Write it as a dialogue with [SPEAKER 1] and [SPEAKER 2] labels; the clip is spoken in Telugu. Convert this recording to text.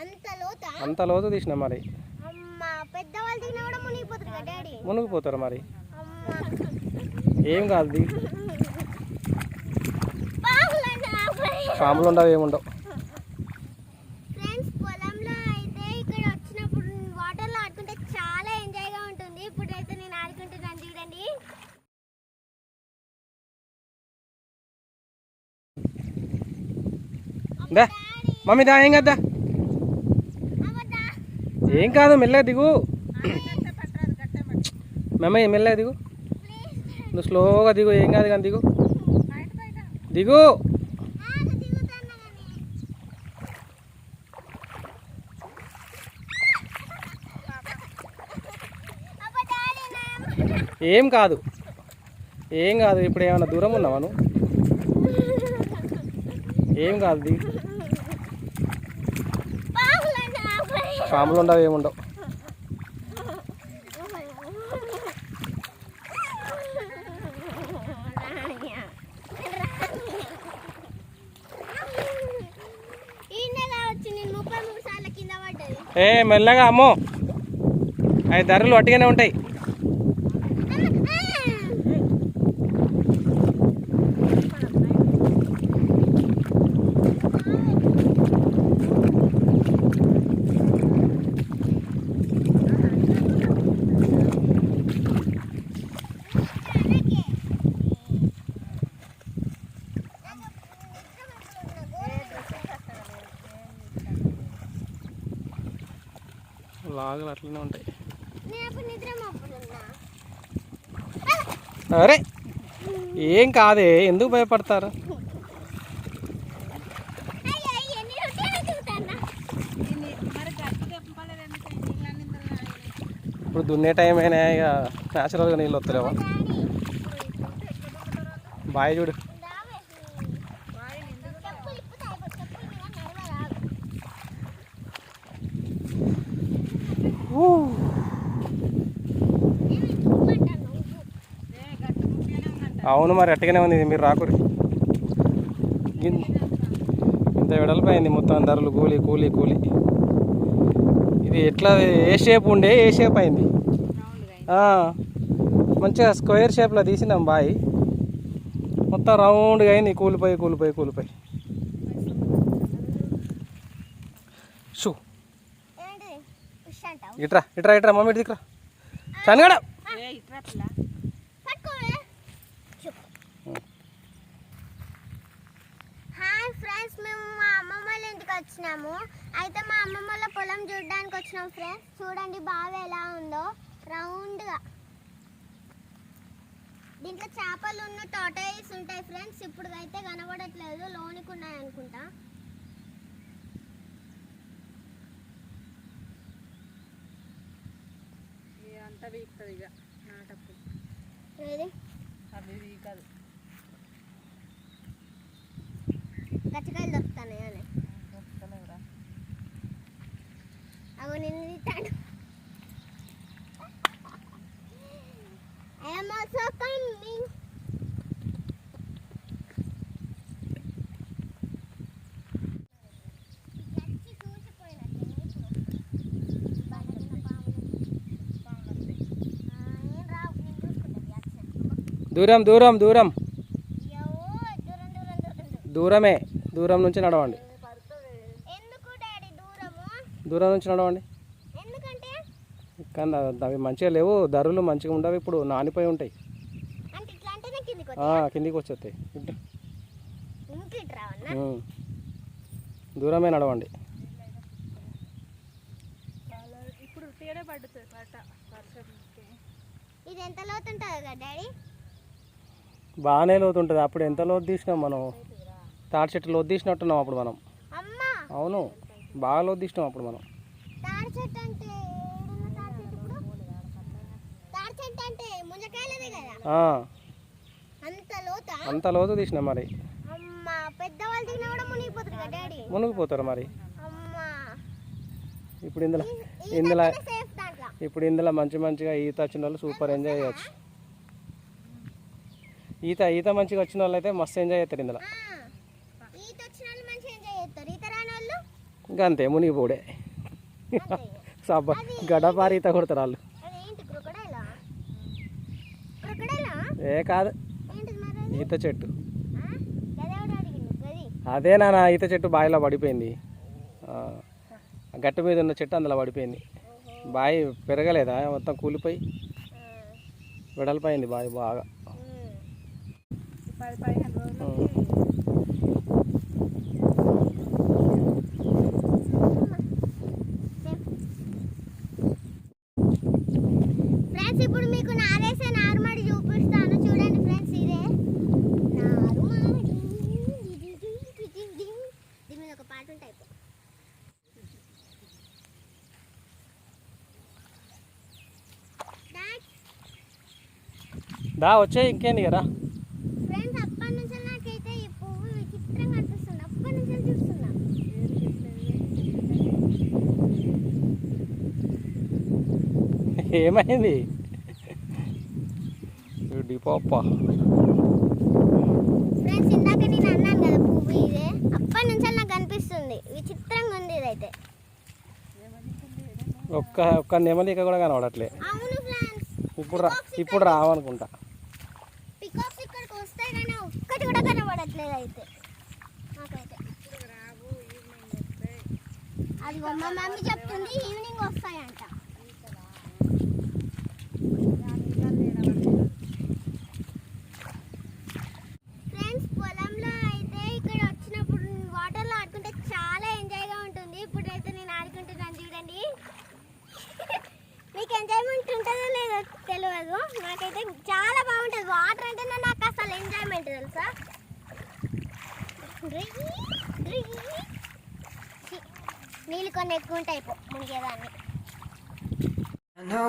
[SPEAKER 1] అంత లోత?
[SPEAKER 2] అంత లోతు తీసిన మరి. మునిగిపోతారు మరి. ఏం కాదు. పాములు ఉండవు ఏముండవు. దా మమ్మీ దా ఏం కదా ఏం కాదు మెల్లగా దిగు. మమ్మీ మెల్లగా దిగు. నువ్వు స్లోగా దిగు ఏం కాదు కానీ దిగు. దిగు. ఏం కాదు. ఏం కాదు ఇప్పుడు ఏమైనా దూరం ఉన్నావా నువ్వు? ఏం కాదు దిగు. పాములు ఉండవు ఏముండవు ఏ మెల్లగా అమ్మో. అవి ధరలు అట్టుగానే ఉంటాయి. లాగలు అట్లనే ఉంటాయి. అరే ఏం కాదే ఎందుకు భయపడతారు? ఇప్పుడు దున్నే టైం అయినా ఇక న్యాచురల్గా నీళ్ళు వస్తలేవా? బాయ్ చూడు. అవును మరి అట్టగానే ఉంది ఇది మీరు రాకురి ఇన్- ఇంత వెడల్పోయింది మొత్తం ధరలు కూలి కూలి కూలి. ఇది ఎట్లా ఏ షేప్ ఉండే ఏ షేప్ అయింది? ఆ, మంచిగా స్క్వేర్ షేప్లో తీసినాం బాయ్. మొత్తం రౌండ్గా అయింది కూలిపోయి కూలిపోయి కూలిపోయి. షూ. ఇట్రా ఇట్రా ఇట్రా మమ్మీ ఇటు దిక్కురా. చనిగడ?
[SPEAKER 1] హాయ్ ఫ్రెండ్స్ మేము మా అమ్మమ్మ వాళ్ళ ఇంటికి వచ్చినాము. అయితే మా అమ్మమ్మ వాళ్ళ పొలం చూడడానికి వచ్చినాం ఫ్రెండ్స్. చూడండి బాగా ఎలా ఉందో. రౌండ్గా. దీంట్లో చేపలు ఉన్న టోటైల్స్ ఉంటాయి ఫ్రెండ్స్. ఇప్పుడు అయితే కనబడట్లేదు. లోనికి ఉన్నాయి అనుకుంటా.
[SPEAKER 3] అంతా వీక్తుంది ఇక నాటప్పుడు. అవి వీకదు.
[SPEAKER 2] దూరం దూరం దూరం. దూరమే. దూరం నుంచి నడవండి.
[SPEAKER 1] ఎందుకు డాడీ దూరము?
[SPEAKER 2] దూరం నుంచి నడవండి. కానీ అవి మంచిగా లేవు ధరలు మంచిగా ఉండవు ఇప్పుడు నానిపోయి ఉంటాయి.
[SPEAKER 1] కిందికి
[SPEAKER 2] వచ్చేస్తాయి. దూరమే నడవండి.
[SPEAKER 3] ఇప్పుడు తేడా పడుతుంది పట వర్షంకి
[SPEAKER 1] ఇది ఎంత లోతు ఉంటుంది కదా డాడీ?
[SPEAKER 2] బాగానే లోతు ఉంటుంది అప్పుడు ఎంత లోతు తీసినాం మనం? తాటి చెట్టు లోతు తీసినట్టున్నాం అప్పుడు మనం.
[SPEAKER 1] అమ్మా!
[SPEAKER 2] అవును. బాగా లోతు తీసినాం అప్పుడు మనం.
[SPEAKER 1] అంత లోత?
[SPEAKER 2] తీసినాం మరి. మునిగిపోతారు మరి. ఇప్పుడు ఇందులో ఇందులో ఇప్పుడు ఇందులో మంచి మంచిగా ఈత వచ్చిన వాళ్ళు సూపర్ ఎంజాయ్ చేయొచ్చు. ఈత ఈత మంచిగా వచ్చిన వాళ్ళు అయితే మస్తు ఎంజాయ్ చేస్తారు ఇందులో. మునిగిపోడే
[SPEAKER 1] అంతే ఇక.
[SPEAKER 2] సబ్బ గడపారి ఈత కొడతారు వాళ్ళు. ఏ కాదు? ఈత చెట్టు. అదే నాన్న ఈత చెట్టు బావిలో పడిపోయింది. గట్టు మీద ఉన్న చెట్టు అందులో పడిపోయింది. బావి పెరగలేదా? మొత్తం కూలిపోయి. వెడల్పోయింది బావి బాగా. దా వచ్చే ఇంకేంది కదా? ఏమైంది? డిపోప్ప
[SPEAKER 1] ఫ్రెండ్స్ ఇందాక నేను అన్నాను కదా పువ్వు ఇదే. అప్పటి నుంచి నాకు కనిపిస్తుంది విచిత్రంగా ఉంది ఇదైతే.
[SPEAKER 2] ఒక్క ఒక్క నెమలిక కూడా కనబడట్లే. ఇప్పుడు రా ఇప్పుడు రావనుకుంటా.
[SPEAKER 1] ఒక్కటి కూడా కనబడట్లేదు అయితే. నాకైతే. అది మమ్మీ చెప్తుంది తెలియదు నాకైతే చాలా బాగుంటుంది. వాటర్ అంటేనే నాకు అసలు ఎంజాయ్మెంట్ తెలుసా? నీళ్ళు కొన్ని ఎక్కువ ఉంటాయి పో, మునిగేదాన్ని.
[SPEAKER 4] I know.